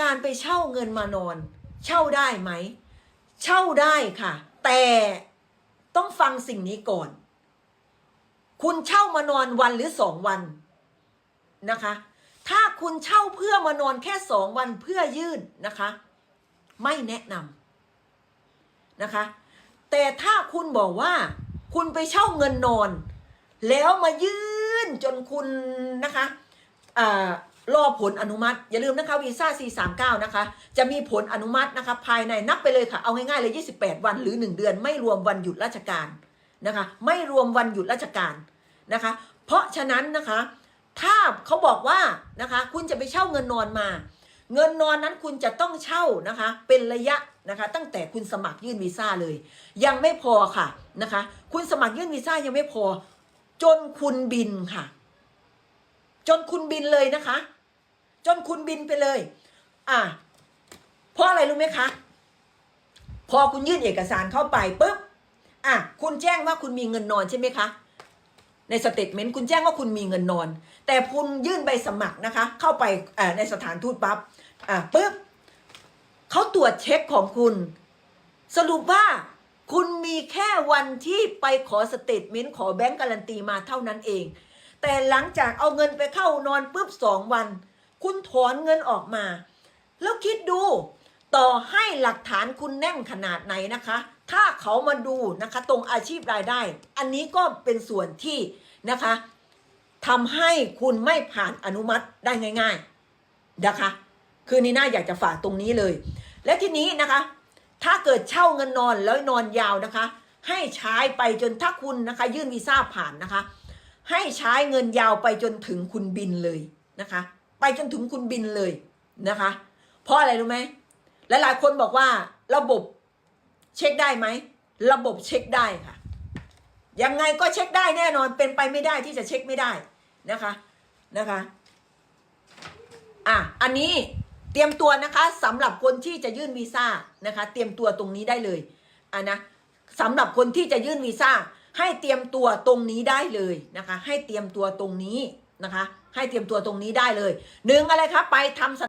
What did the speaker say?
การไปเช่าเงินมานอน เช่าได้ไหม เช่าได้ค่ะ แต่ต้องฟังสิ่งนี้ก่อน คุณเช่ามานอนวันหรือสองวันนะคะ ถ้าคุณเช่าเพื่อมานอนแค่สองวันเพื่อยื่นนะคะ ไม่แนะนำนะคะ แต่ถ้าคุณบอกว่า คุณไปเช่าเงินนอน แล้วมายื่นจนคุณนะคะอ่า รอผลอนุมัติ อย่าลืมนะคะวีซ่า 439 นะคะ จะมีผลอนุมัตินะคะ ภายในนับไปเลยค่ะ เอาง่ายๆเลย 28 วันหรือ 1 เดือน ไม่รวมวันหยุดราชการนะคะ ไม่รวมวันหยุดราชการนะคะ เพราะฉะนั้นนะคะ ถ้าเขาบอกว่านะคะ คุณจะไปเช่าเงินนอนมา เงินนอนนั้นคุณจะต้องเช่านะคะ เป็นระยะนะคะ ตั้งแต่คุณสมัครยื่นวีซ่าเลย ยังไม่พอค่ะนะคะ คุณสมัครยื่นวีซ่ายังไม่พอ จนคุณบินค่ะ จนคุณบินเลยนะคะ จนคุณบินไปเลย อะเพราะอะไรรู้ไหมคะ พอคุณยื่นเอกสารเข้าไปปุ๊บอะคุณแจ้งว่าคุณมีเงินนอนใช่ไหมคะในสเตทเมนต์คุณแจ้งว่าคุณมีเงินนอน แต่คุณยื่นใบสมัครนะคะ เข้าไปในสถานทูตปั๊บอะปุ๊บเขาตรวจเช็คของคุณ สรุปว่าคุณมีแค่วันที่ไปขอสเตทเมนต์ขอแบงก์การันตีมาเท่านั้นเอง แต่หลังจากเอาเงินไปเข้านอนปุ๊บสองวัน คุณถอนเงินออกมา แล้วคิดดูต่อให้หลักฐานคุณแน่นขนาดไหนนะคะ ถ้าเขามาดูนะคะตรงอาชีพรายได้ อันนี้ก็เป็นส่วนที่นะคะทำให้คุณไม่ผ่านอนุมัติได้ง่าย ๆนะคะ คือนีน่าอยากจะฝากตรงนี้เลย และทีนี้นะคะ ถ้าเกิดเช่าเงินนอนแล้วนอนยาวนะคะ ให้ใช้ไปจนถ้าคุณนะคะ ยื่นวีซ่าผ่านนะคะ ให้ใช้เงินยาวไปจนถึงคุณบินเลยนะคะ ไปจนถึงคุณบินเลยนะคะ เพราะอะไรรู้ไหมหลายๆคนบอกว่าระบบเช็คได้ไหมระบบเช็คได้ค่ะ ยังไงก็เช็คได้แน่นอนเป็นไปไม่ได้ที่จะเช็คไม่ได้นะคะนะคะอะอันนี้เตรียมตัวนะคะสำหรับคนที่จะยื่นวีซ่านะคะ เตรียมตัวตรงนี้ได้เลยอะนะสำหรับคนที่จะยื่นวีซ่า ให้เตรียมตัวตรงนี้ได้เลยนะคะ ให้เตรียมตัวตรงนี้นะคะ ให้เตรียมตัวตรงนี้ได้เลยหนึ่งอะไรคะไปทำ